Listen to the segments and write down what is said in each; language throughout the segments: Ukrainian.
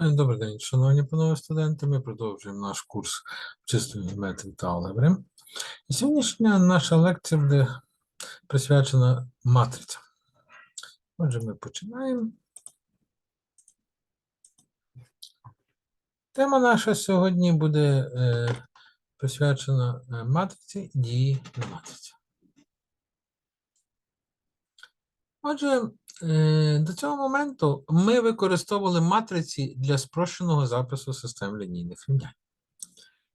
Е, Добрий день, шановні панове студенти. Ми продовжуємо наш курс чистої геометрії та алгебри. І сьогоднішня наша лекція буде присвячена матрицям. Отже, ми починаємо. Тема наша сьогодні буде е, присвячена е, матриці дії на матриці. Отже, до цього моменту ми використовували матриці для спрощеного запису систем лінійних рівнянь.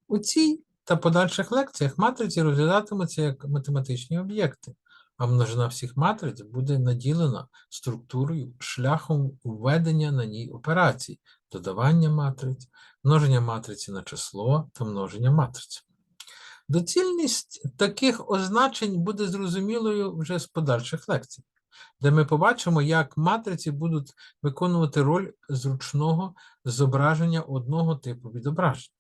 У цій та подальших лекціях матриці розглядатимуться як математичні об'єкти, а множина всіх матриць буде наділена структурою шляхом введення на ній операцій, додавання матриць, множення матриці на число та множення матриць. Доцільність таких означень буде зрозумілою вже з подальших лекцій де ми побачимо, як матриці будуть виконувати роль зручного зображення одного типу відображення.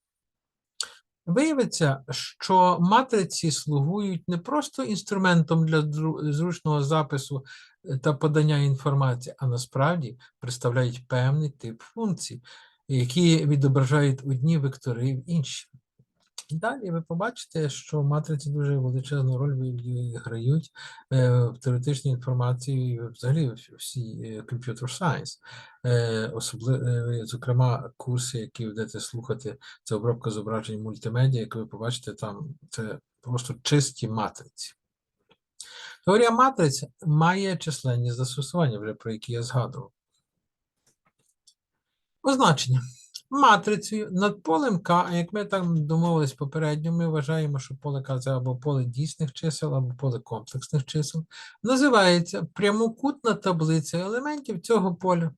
Виявиться, що матриці слугують не просто інструментом для зручного запису е, та подання інформації, а насправді представляють певний тип функцій, які відображають одні вектори в інші. Далі ви побачите, що матриці дуже величезну роль відіграють е, в теоретичній інформації, взагалі в всій е, computer science. Е, особливо, зокрема, курси, які будете слухати, це обробка зображень мультимедіа, як ви побачите, там це просто чисті матриці. Теорія матриць має численні застосування, вже про які я згадував. Означення. Матрицею над полем К, а як ми там домовились попередньо, ми вважаємо, що поле К це або поле дійсних чисел, або поле комплексних чисел, називається прямокутна таблиця елементів цього поля.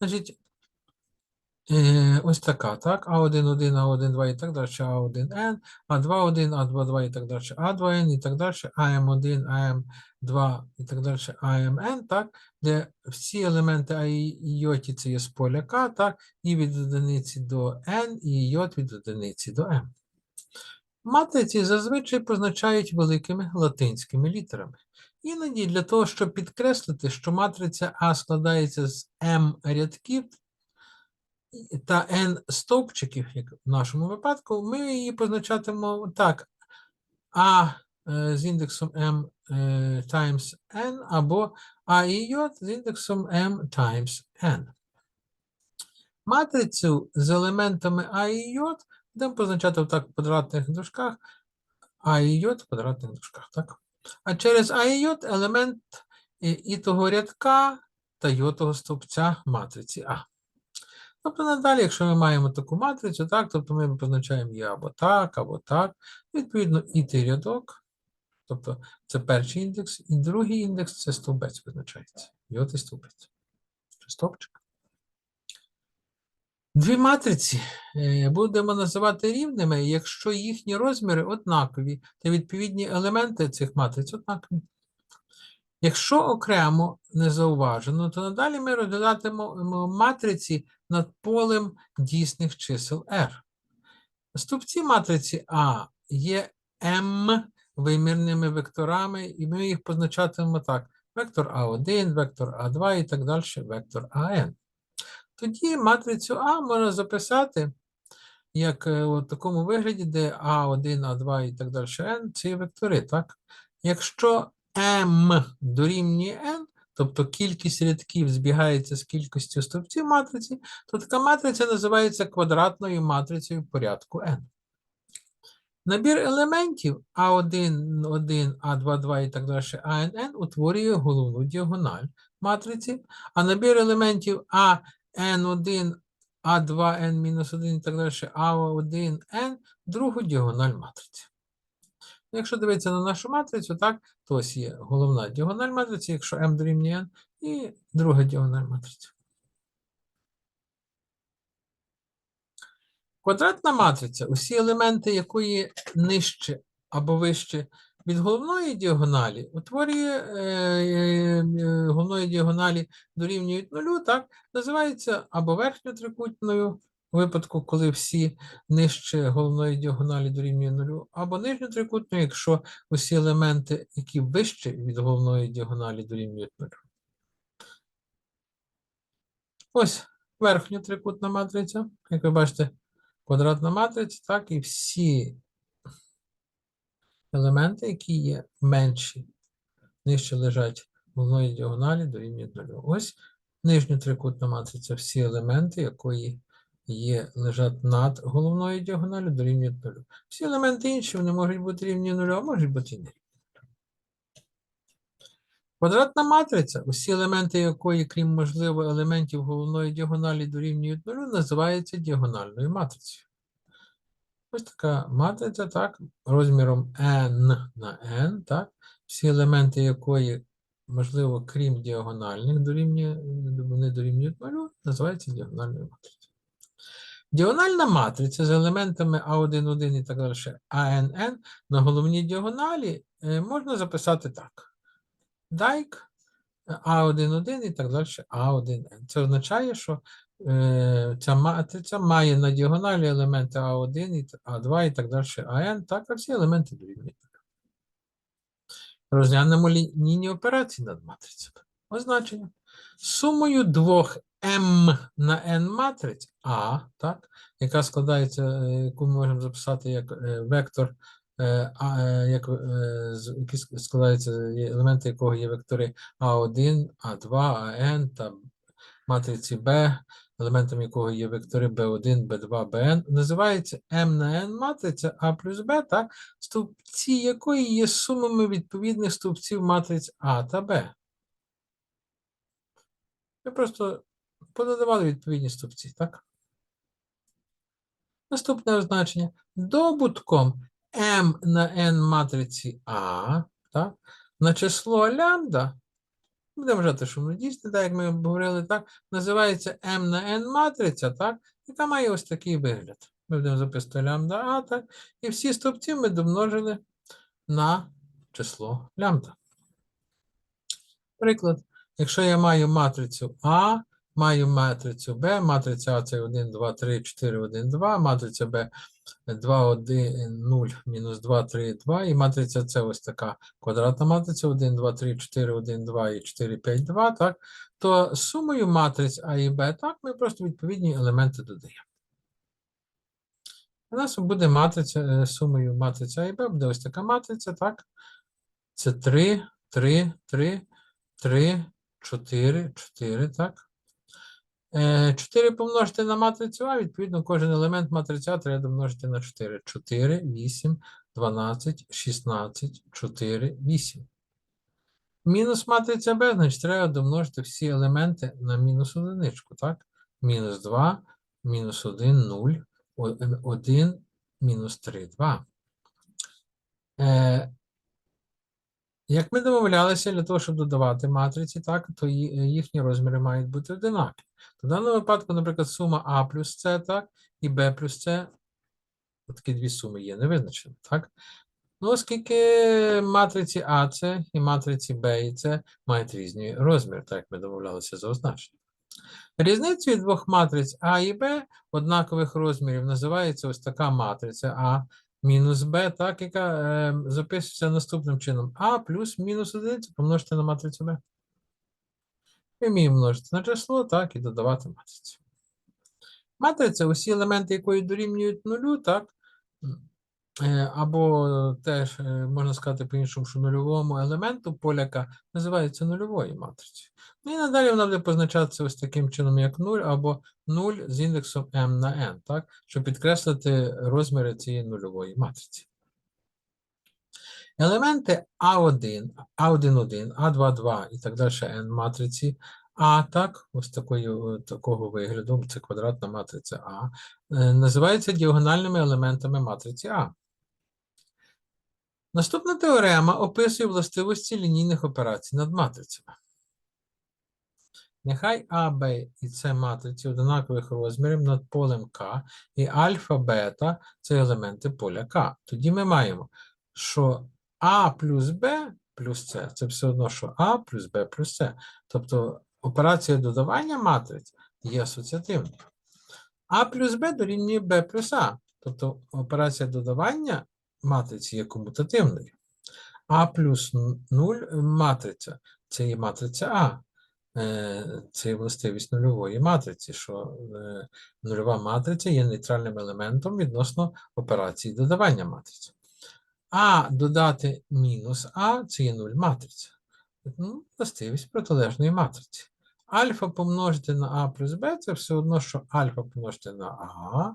Значить, ось така, так? А1, 1, А1, 2 і так далі, А1N, А2, 1, А2, 2 і так далі, А2N і так далі, АМ1, АМ2 і так далі, АМН, так? Де всі елементи А і йоті це є з поля К, так? І від одиниці до N, і йот від одиниці до М. Матриці зазвичай позначають великими латинськими літерами. Іноді для того, щоб підкреслити, що матриця А складається з М рядків та N стовпчиків, як в нашому випадку, ми її позначатимемо так: А е, з індексом M е, times N або А і J з індексом M times N. Матрицю з елементами А і J будемо позначати так в квадратних дужках А і J в квадратних дужках, так? А через А і J елемент і, того рядка та йотого стовпця матриці А. Тобто надалі, якщо ми маємо таку матрицю, так, тобто ми позначаємо її або так, або так. Відповідно, і той рядок, тобто це перший індекс, і другий індекс це стовбець позначається. Йотий стовбець. Чи стовпчик. Дві матриці е, будемо називати рівними, якщо їхні розміри однакові, та відповідні елементи цих матриць однакові. Якщо окремо не зауважено, то надалі ми розглядатимемо матриці над полем дійсних чисел R. Стовпці матриці А є m вимірними векторами, і ми їх позначатимемо так: вектор А1, вектор А2 і так далі, вектор АН. Тоді матрицю А можна записати як е, у такому вигляді, де А1, А2 і так далі n це є вектори, так? Якщо m дорівнює n, тобто кількість рядків збігається з кількістю стовпців матриці, то така матриця називається квадратною матрицею порядку n. Набір елементів А1, 1, А2, 2 і так далі, АНН утворює головну діагональ матриці, а набір елементів АН1, А2, N-1 і так далі, А1, N другу діагональ матриці. Якщо дивитися на нашу матрицю, так, то ось є головна діагональ матриці, якщо m дорівнює n, і друга діагональ матриці. Квадратна матриця, усі елементи якої нижче або вище від головної діагоналі, утворює е, е, е, головної діагоналі дорівнюють нулю, так, називається або верхньотрикутною, випадку, коли всі нижче головної діагоналі дорівнює нулю, або нижньотрикутною, якщо усі елементи, які вище від головної діагоналі дорівнюють нулю. Ось верхня трикутна матриця. Як ви бачите, квадратна матриця, так, і всі елементи, які є менші, нижче лежать головної діагоналі дорівнює нулю. Ось нижня трикутна матриця, всі елементи, якої є, лежать над головною діагоналю дорівнюють нулю. Всі елементи інші, вони можуть бути рівні нулю, а можуть бути і не. Квадратна матриця, усі елементи якої, крім можливо, елементів головної діагоналі дорівнюють нулю, називається діагональною матрицею. Ось така матриця, так, розміром n на n, так, всі елементи якої, можливо, крім діагональних, дорівнює, вони дорівнюють нулю, називається діагональною матрицею. Діагональна матриця з елементами А1, 1 і так далі, АНН на головній діагоналі е, можна записати так. Дайк, А1,1 і так далі, А1N. Це означає, що е, ця матриця має на діагоналі елементи А1, А2 і так далі, АН, так, а всі елементи дорівнюють. Розглянемо лінійні операції над матрицями. Означення. Сумою двох m на n матриць А, так, яка складається, е, яку ми можемо записати як е, вектор е, як, з- які ск- складаються, є елементи якого є вектори А1, А2, АН та матриці Б, елементом якого є вектори B1, B2, Bn, називається M на N матриця А плюс Б, так, стовпці якої є сумами відповідних стовпців матриць А та Б. Ми просто пододавали відповідні стовпці, так? Наступне означення. Добутком m на n матриці А, так, на число лямбда, будемо вважати, що воно дійсне, так як ми говорили, так, називається m на n матриця, так, яка має ось такий вигляд. Ми будемо записувати лямбда А, так, і всі стовпці ми домножили на число лямбда. Приклад, якщо я маю матрицю А, маю матрицю Б, матриця А це 1, 2, 3, 4, 1, 2, матриця Б 2, 1, 0, мінус 2, 3, 2, і матриця С ось така квадратна матриця 1, 2, 3, 4, 1, 2 і 4, 5, 2, так, то сумою матриць А і Б, так, ми просто відповідні елементи додаємо. У нас буде матриця, е, сумою матриця А і Б, буде ось така матриця, так, це 3, 3, 3, 3, 4, 4, так. 4 помножити на матрицю А, відповідно, кожен елемент матриці А треба домножити на 4. 4, 8, 12, 16, 4, 8. Мінус матриця Б, значить, треба домножити всі елементи на мінус одиничку, так? Мінус 2, мінус 1, 0, 1, мінус 3, 2. Як ми домовлялися, для того, щоб додавати матриці, так, то їхні розміри мають бути одинакові. То в даному випадку, наприклад, сума А плюс С, так, і Б плюс С, такі дві суми є невизначені, так? Ну, оскільки матриці АЦ і матриці Б і С мають різні розміри, так як ми домовлялися за означення. Різницею двох матриць А і Б однакових розмірів називається ось така матриця А мінус Б, так, яка е, записується наступним чином. А плюс мінус 1 помножити на матрицю Б. Ми вміємо множити на число, так, і додавати матрицю. Матриця, усі елементи якої дорівнюють нулю, так, або теж е, можна сказати по-іншому, що нульовому елементу поляка називається нульовою матрицею. Ну і надалі вона буде позначатися ось таким чином, як 0, або 0 з індексом m на n, так, щоб підкреслити розміри цієї нульової матриці. Елементи А1, А1,1, А2,2 і так далі n матриці А, так, ось такої, такого вигляду, це квадратна матриця А, е, називаються діагональними елементами матриці А. Наступна теорема описує властивості лінійних операцій над матрицями. Нехай А, Б і С матриці однакових розмірів над полем К, і альфа, бета це елементи поля К. Тоді ми маємо, що А плюс Б плюс С це все одно, що А плюс Б плюс С. Тобто операція додавання матриць є асоціативною. А плюс Б дорівнює Б плюс А. Тобто операція додавання матриці є комутативною. А плюс 0 матриця це є матриця А. е, це є властивість нульової матриці, що е, нульова матриця є нейтральним елементом відносно операції додавання матриці. А додати мінус А це є нуль матриця. Ну, властивість протилежної матриці. Альфа помножити на А плюс Б це все одно, що альфа помножити на А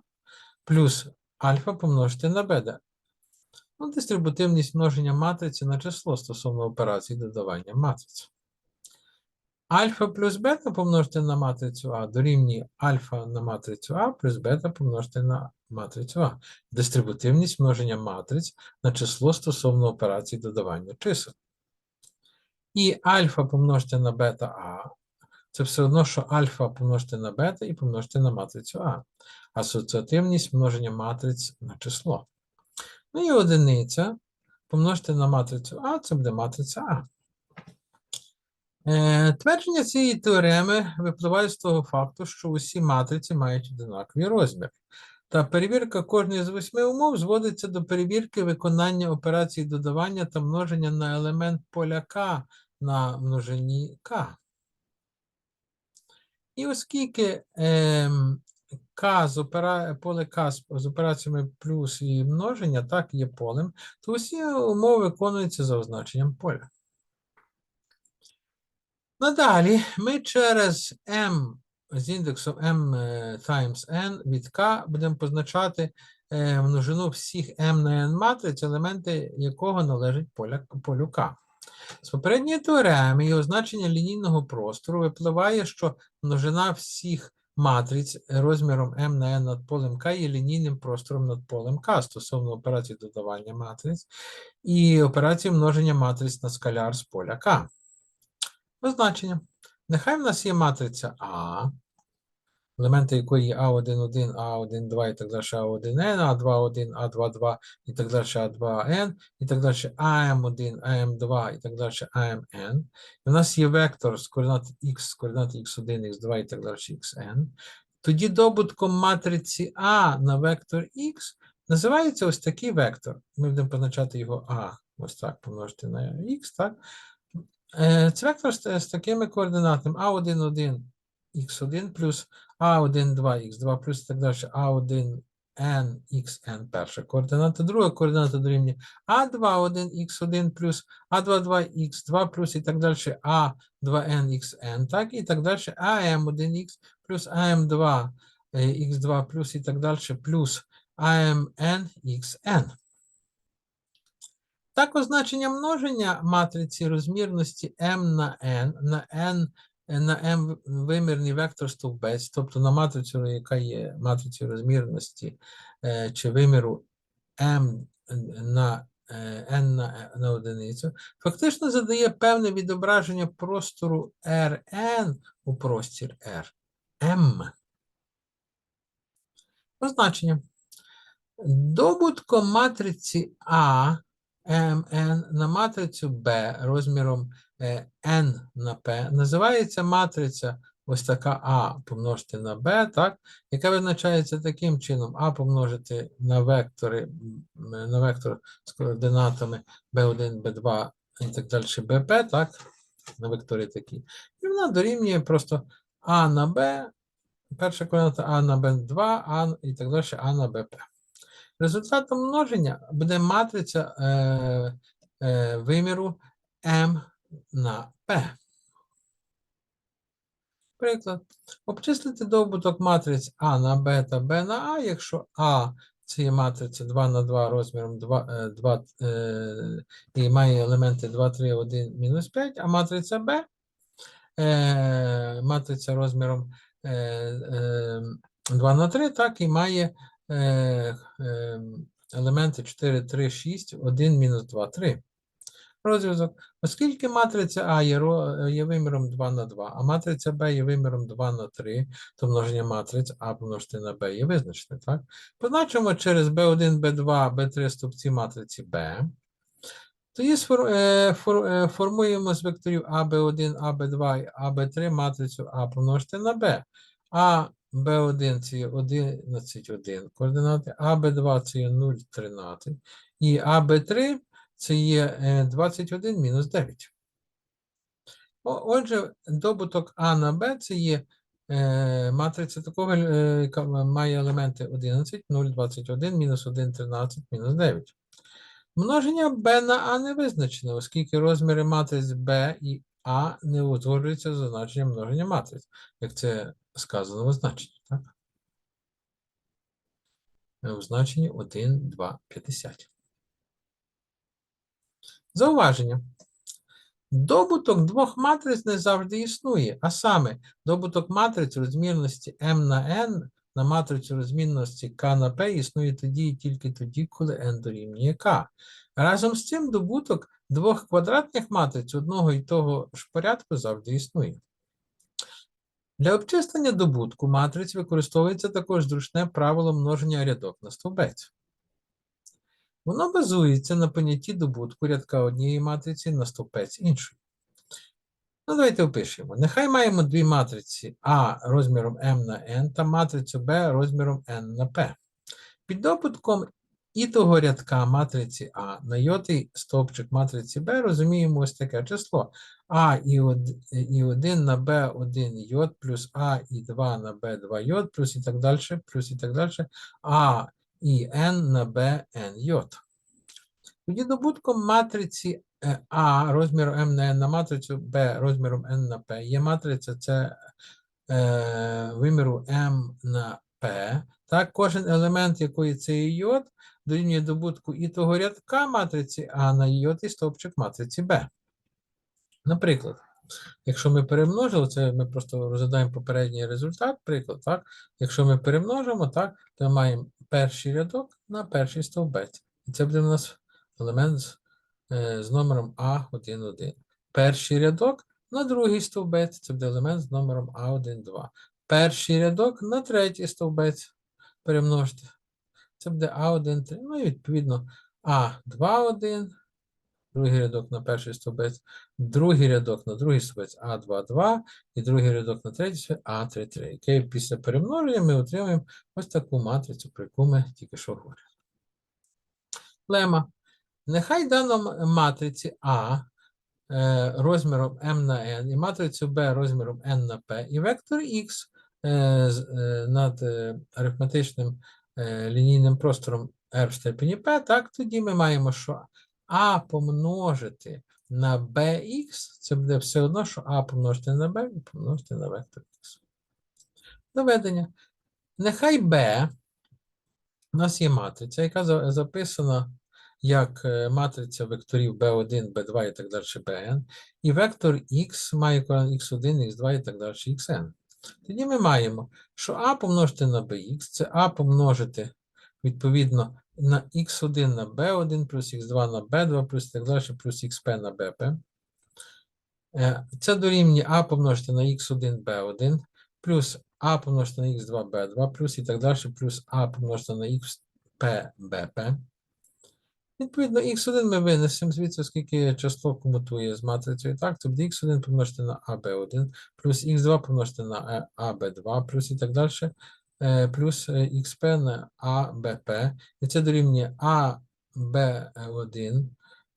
плюс альфа помножити на Б. де Ну, дистрибутивність множення матриці на число стосовно операції додавання матриці. Альфа плюс бета помножити на матрицю А дорівнює альфа на матрицю А плюс бета помножити на матрицю А. Дистрибутивність множення матриць на число стосовно операції додавання чисел. І альфа помножити на бета А. Це все одно, що альфа помножити на бета і помножити на матрицю А. Асоціативність множення матриць на число. Ну і одиниця помножити на матрицю А, це буде матриця А. Е, Твердження цієї теореми випливає з того факту, що усі матриці мають одинакові розміри. Та перевірка кожної з восьми умов зводиться до перевірки виконання операцій додавання та множення на елемент поля К на множині К. І оскільки ем, К з опера... поле К з, операціями плюс і множення так є полем, то усі умови виконуються за означенням поля. Надалі ми через m з індексом m е, times n від k будемо позначати е, множину всіх m на n матриць, елементи якого належать поля, полю k. З попередньої теореми і означення лінійного простору випливає, що множина всіх матриць розміром m на n над полем k є лінійним простором над полем k стосовно операції додавання матриць і операції множення матриць на скаляр з поля k. Означення. Нехай в нас є матриця А, елементи якої є А1,1, А1,2 і так далі, А1N, А2,1, А2,2 і так далі, А2N, і так далі, АМ1, АМ2 і так далі, АМН. І в нас є вектор з координат X, з координат X1, X2 і так далі, XN. Тоді добутком матриці А на вектор X називається ось такий вектор. Ми будемо позначати його А, ось так, помножити на X, так? Е, Це вектор з, з такими координатами А1,1, х1 плюс А1, 2, х2 плюс і так далі. А1, n, xn перша координата, друга координата дорівнює А2, 1, х1 плюс А2, 2, х2 плюс і так далі. А2n, xn, так, і так далі. АМ1х плюс АМ2, х2 плюс і так далі плюс АМН, xn. Так, означення множення матриці розмірності m на n на n на m вимірний вектор стовбець, тобто на матрицю, яка є матрицею розмірності е, чи виміру m на е, n на, на одиницю, фактично задає певне відображення простору Rn у простір R. M. Означення. Добутком матриці А МН на матрицю Б розміром n на P називається матриця ось така А помножити на Б, так, яка визначається таким чином А помножити на вектори, на вектор з координатами B1, B2 і так далі BP, так, на векторі такі. І вона дорівнює просто А на Б, перша координата А на Б2, А і так далі А на БП. Результатом множення буде матриця е, е, виміру m на p. Приклад. Обчислити добуток матриць А на Б та Б на А, якщо А це є матриця 2 на 2 розміром 2, е, 2 е, і має елементи 2, 3, 1, мінус 5, а матриця Б е, матриця розміром е, е, 2 на 3, так і має е, е, елементи 4, 3, 6, 1, мінус 2, 3. Розв'язок. Оскільки матриця А є, є виміром 2 на 2, а матриця Б є виміром 2 на 3, то множення матриць А помножити на Б є визначне, так? Позначимо через B1, B2, B3 стовпці матриці Б. Тоді е, е, формуємо з векторів АБ1, АБ2 і АБ3 матрицю А помножити на Б. А B1 це є 11,1 координати, АБ2 це є 0,13, і АБ3 це є е, 21 мінус 9. Отже, добуток А на Б це є е, матриця такого, е, яка має елементи 11, 0, 21, мінус 1, 13, мінус 9. Множення b на А не визначено, оскільки розміри матриць b і А не узгоджуються за значенням множення матриць, як це сказано в значенні. Е, У значенні 1, 2, 50. Зауваження. Добуток двох матриць не завжди існує, а саме добуток матриць розмірності m на n на матрицю розмірності k на p існує тоді і тільки тоді, коли n дорівнює k. Разом з цим добуток двох квадратних матриць одного і того ж порядку завжди існує. Для обчислення добутку матриць використовується також зручне правило множення рядок на стовбець. Воно базується на понятті добутку рядка однієї матриці на стовпець іншої. Ну, давайте опишемо. Нехай маємо дві матриці А розміром m на n та матрицю B розміром n на p. Під добутком і того рядка матриці А на йотий стовпчик матриці Б розуміємо ось таке число. А і 1 на Б1 йод плюс А і 2 на Б2 йод плюс і так далі, плюс і так далі. А і n на Bn йод. Тоді добутком матриці е, А розміру m на n на матрицю B розміром n на p є матриця це е, виміру m на p. Так, кожен елемент якої це йод дорівнює добутку і того рядка матриці А на йод і стовпчик матриці B. Наприклад, якщо ми перемножили, це ми просто розглядаємо попередній результат, приклад, так? Якщо ми перемножимо, так, то ми маємо перший рядок на перший стовбець. І це буде у нас елемент з, е, з номером А11. Перший рядок на другий стовбець, це буде елемент з номером А12. Перший рядок на третій стовбець перемножити. Це буде А1, ну і відповідно А21, другий рядок на перший стовбець, другий рядок на другий стовбець А22 і другий рядок на третій стовбець А33. Яке після перемноження ми отримуємо ось таку матрицю, про яку ми тільки що говорили. Лема. Нехай дано матриці А е, розміром m на n і матрицю B розміром n на p і вектор x е, е, над арифметичним лінійним простором r в степені p, так, тоді ми маємо, що a помножити на bx, це буде все одно, що a помножити на b і помножити на вектор x. Доведення. Нехай b у нас є матриця, яка записана як е, матриця векторів b1, b2 і так далі, bn, і вектор x має корень x1, x2 і так далі, xn. Тоді ми маємо, що a помножити на bx, це a помножити відповідно на x1 на b1 плюс x2 на b2 плюс так далі, плюс xp на bp. Е, Це дорівнює a помножити на x1 b1 плюс a помножити на x2 b2 плюс і так далі, плюс a помножити на xp bp. Відповідно, x1 ми винесемо звідси, оскільки число комутує з матрицею. Так, буде x1 помножити на ab1, плюс x2 помножити на ab2, плюс і так далі, е, плюс е, xp на abp. І це дорівнює ab1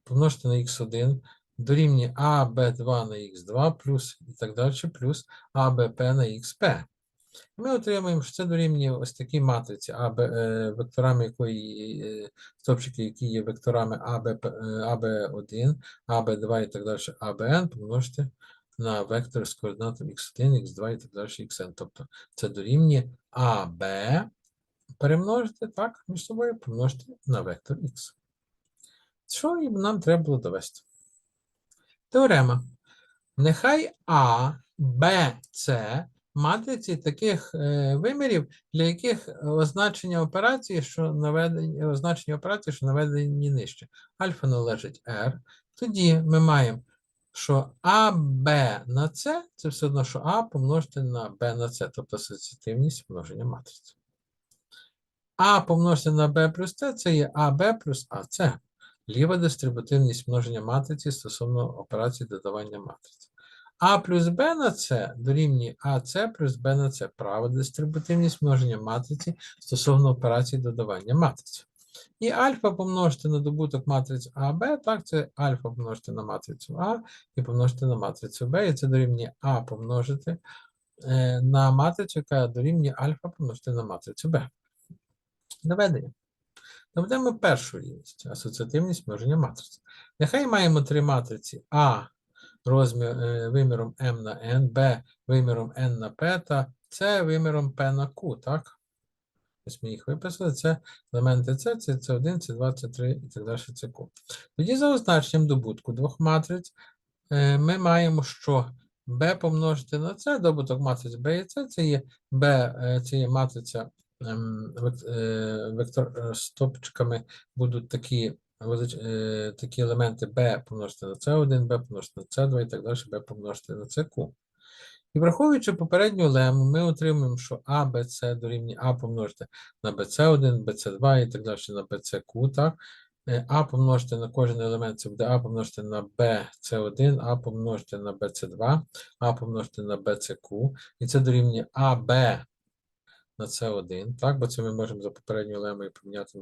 помножити на x1, дорівнює ab2 на x2, плюс і так далі, плюс abp на xp. Ми отримуємо, що це дорівнює ось такій матриці, АБ, е, векторами якої е, стовпчики, які є векторами АБ, е, АБ1, АБ2 і так далі, АБН, помножити на вектор з координатом x1, x2 і так далі, xn. Тобто це дорівнює АБ перемножити так між собою, помножити на вектор x. Що і нам треба було довести? Теорема. Нехай А, Б, С матриці таких е, вимірів, для яких означення операції, що наведені, означення операції, що наведені нижче. Альфа належить R. Тоді ми маємо, що АБ на С це все одно, що А помножити на Б на С, тобто асоціативність множення матриць. А помножити на Б плюс С це є АБ плюс АС. Ліва дистрибутивність множення матриці стосовно операції додавання матриць. А плюс Б на С дорівнює АС плюс Б на С. Права дистрибутивність множення матриці стосовно операції додавання матриць. І альфа помножити на добуток матриць А, Б, так, це альфа помножити на матрицю А і помножити на матрицю Б, і це дорівнює А помножити е, на матрицю, яка дорівнює альфа помножити на матрицю Б. Доведення. Доведемо першу рівність, асоціативність множення матриць. Нехай маємо три матриці А розмір, е, виміром m на n, B виміром n на p та C виміром p на q, так? Ось ми їх виписали. Це елементи С, це С1, С2, С3 і так далі, це Q. Тоді за означенням добутку двох матриць е, ми маємо, що B помножити на С, добуток матриць B і С, це є B, е, це є матриця ем, е, вектор стопчиками будуть такі, такі елементи B помножити на C1, B помножити на C2 і так далі, B помножити на CQ. І враховуючи попередню лему, ми отримуємо, що А, Б, С дорівнює А помножити на BC1, BC2 і так далі на BCQ, так? Е, А помножити на кожен елемент, це буде А помножити на BC1, А помножити на BC2, А помножити на BCQ, і це дорівнює АБ на С1, так, бо це ми можемо за попередньою лемою поміняти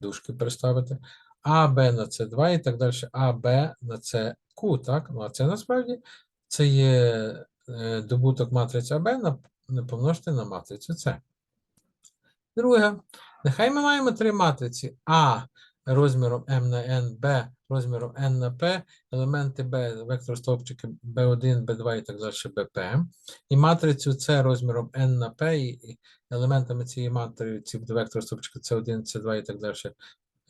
дужки переставити. АБ на С2 і так далі, АБ на CQ, так? Ну, а це насправді це є добуток матриці АБ помножити на матрицю С. Друге, нехай ми маємо три матриці А розміром m на n, B розміром n на P, елементи B, вектор стовпчики B1, B2 і так далі, BP. І матрицю С розміром n на P, і елементами цієї матриці буде вектор стовпчика C1, C2 і так далі,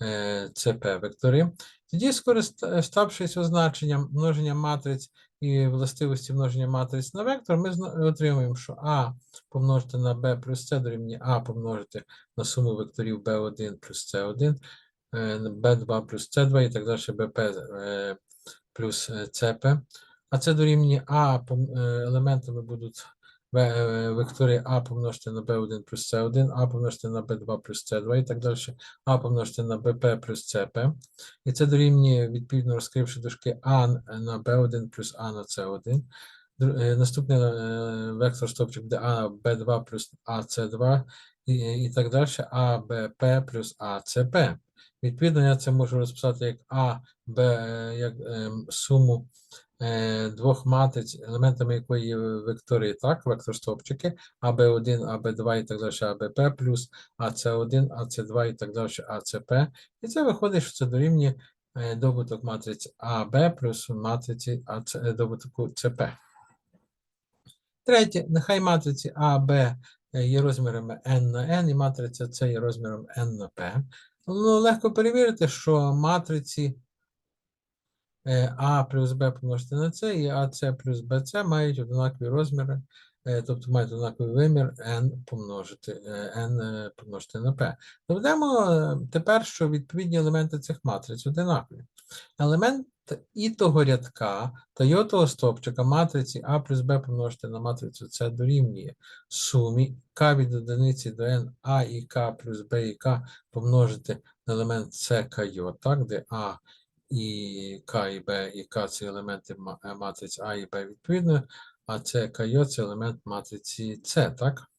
е, CP вектори. Тоді, скориставшись означенням множення матриць і властивості множення матриць на вектор, ми отримуємо, що А помножити на Б плюс С дорівнює А помножити на суму векторів Б1 плюс C1, е, на B2 плюс С2 і так далі, БП е, плюс СП. А це дорівнює А е, елементами будуть е, вектори А помножити на B1 плюс C1, А помножити на B2 плюс C2 і так далі, А помножити на BP плюс CP. І це дорівнює, відповідно, розкривши дужки А на B1 плюс А на C1. Е, Наступний е, вектор стовпчик буде А B2 плюс АЦ2 і, і так далі, АБП плюс АЦП. Відповідно, я це можу розписати як А, Б, е, як ем, суму е, двох матриць, елементами якої є вектори, так, вектор стовпчики, АБ1, АБ2 і так далі, АБП плюс АЦ1, АЦ2 і так далі, АЦП. І це виходить, що це дорівнює е, добуток матриці АБ плюс матриці АЦ, е, добутку ЦП. Третє, нехай матриці А, Б е, є розмірами n на n, і матриця С є розміром n на P. Ну, легко перевірити, що матриці е, А плюс Б помножити на С і АС плюс БС мають однакові розміри, е, тобто мають однаковий вимір n помножити, е, n е, помножити на P. Доведемо е, тепер, що відповідні елементи цих матриць одинакові. Елемент і того рядка та йотого стовпчика матриці А плюс Б помножити на матрицю С дорівнює сумі К від одиниці до n А і К плюс Б і К помножити на елемент С К Й, так, де А і К і Б і К це елементи е, А і Б відповідно, а С К Й це елемент матриці С, так?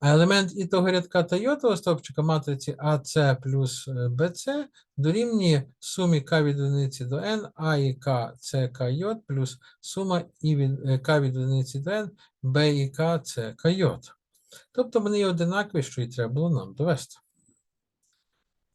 А елемент і того рядка та йотового стовпчика матриці АС плюс е, БЦ дорівнює сумі К від одиниці до n, А і К це К Й плюс сума і від е, К від одиниці до n, Б і К це К Й. Тобто вони одинакові, що і треба було нам довести.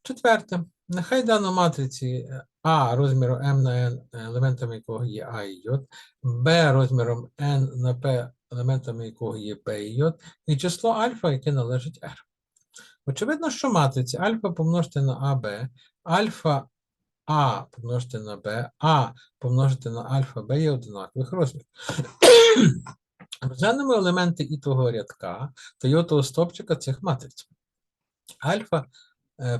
Четверте. Нехай дано матриці А розміру m на n, елементами якого є А і J, Б розміром n на P, елементами якого є P і J, і число альфа, яке належить R. Очевидно, що матриці альфа помножити на АБ, альфа А помножити на Б, А помножити на альфа Б є одинакових розмірів. Розглянемо елементи і того рядка та йотового стопчика цих матриць. Альфа е,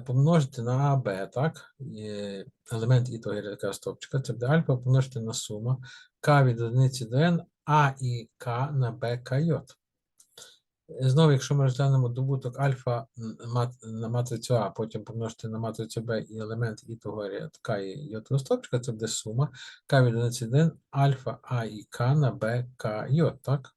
помножити на АБ, так? е, Елемент і того рядка стопчика, це буде альфа помножити на сума К від одиниці до n, А і К на Б К Й. Знову, якщо ми розглянемо добуток альфа на матрицю А, потім помножити на матрицю Б і елемент і того рядка і йотового стопчика, це буде сума К від одиниці до n, альфа А і К на Б К Й, так?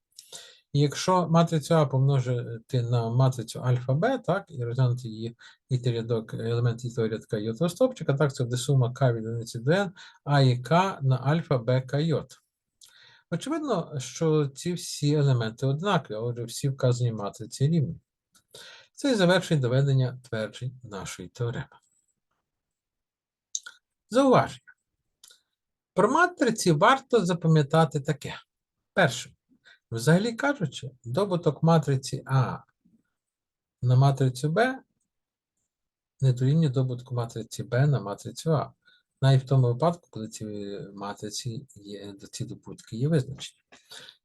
Якщо матрицю А помножити на матрицю альфа Б, так, і розглянути її і рядок, елемент і того рядка і того стовпчика, так, це буде сума К від одиниці до n, А і К на альфа Б К йод. Очевидно, що ці всі елементи однакові, отже, всі вказані матриці рівні. Це і завершує доведення тверджень нашої теореми. Зауваження. Про матриці варто запам'ятати таке. Перше. Взагалі кажучи, добуток матриці А на матрицю Б не дорівнює добутку матриці Б на матрицю А. Навіть в тому випадку, коли ці матриці є, ці добутки є визначені.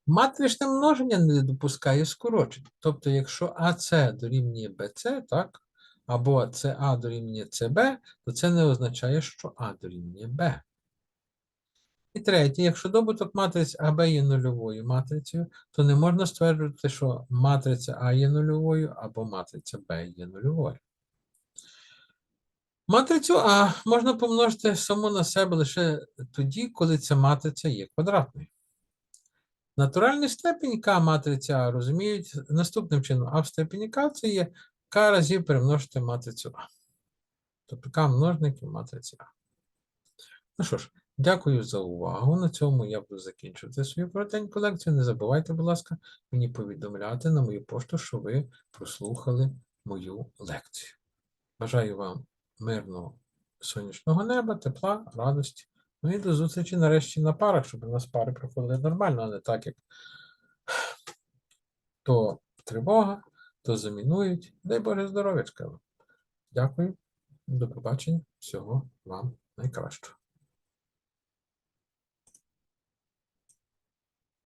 Матричне множення не допускає скорочень. Тобто, якщо АС дорівнює БЦ, так, або СА дорівнює СБ, то це не означає, що А дорівнює Б. І третє, якщо добуток матриць АБ є нульовою матрицею, то не можна стверджувати, що матриця А є нульовою або матриця Б є нульовою. Матрицю А можна помножити саму на себе лише тоді, коли ця матриця є квадратною. Натуральний степінь К матриця А розуміють наступним чином, а в степені К це є К разів перемножити матрицю А. Тобто К множників матриці А. Ну що ж, дякую за увагу. На цьому я буду закінчувати свою коротеньку лекцію. Не забувайте, будь ласка, мені повідомляти на мою пошту, що ви прослухали мою лекцію. Бажаю вам мирного сонячного неба, тепла, радості. Ну і до зустрічі нарешті на парах, щоб у нас пари проходили нормально, а не так, як то тривога, то замінують. Дай Боже здоров'ячка. вам. Дякую, до побачення, всього вам найкращого.